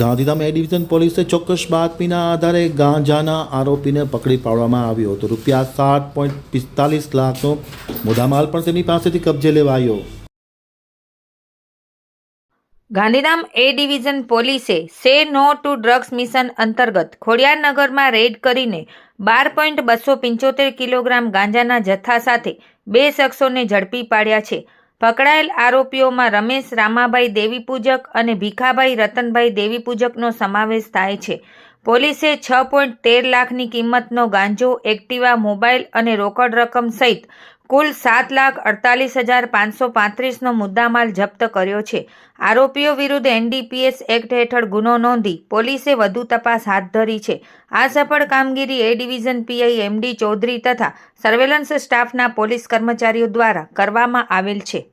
ગાંધીધામ એ division પોલીસે ચોક્કસ બાતમીના આધારે ગાંજાના આરોપીને પકડી પાડવામાં આવ્યો હતો. રૂપિયા સાત પોઈન્ટ પિસ્તાલીસ લાખનો મુદ્દામાલ પણ તેની પાસેથી કબજે લેવાયો. ગાંધીધામ એ ડિવિઝન પોલીસે સે નો ટુ ડ્રગ્સ મિશન અંતર્ગત ખોડિયારનગરમાં રેડ કરીને બાર પોઈન્ટ બસો પંચોતેર કિલોગ્રામ ગાંજાના જથ્થા સાથે બે શખ્સોને ઝડપી પાડ્યા છે. પકડાયેલ આરોપીઓમાં રમેશ રામાભાઈ દેવીપૂજક અને ભીખાભાઈ રતનભાઈ દેવીપૂજકનો સમાવેશ થાય છે. પોલીસે છ પોઈન્ટ તેર લાખની કિંમતનો ગાંજો, એક્ટિવા, મોબાઈલ અને રોકડ રકમ સહિત કુલ સાત લાખ અડતાલીસ હજાર પાંચસો પાંત્રીસનો મુદ્દામાલ જપ્ત કર્યો છે. આરોપીઓ વિરુદ્ધ એનડીપીએસ એક્ટ હેઠળ ગુનો નોંધી પોલીસે વધુ તપાસ હાથ ધરી છે. આ સફળ કામગીરી એ ડિવિઝન પીઆઈ એમડી ચૌધરી તથા સર્વેલન્સ સ્ટાફના પોલીસ કર્મચારીઓ દ્વારા કરવામાં આવેલ છે.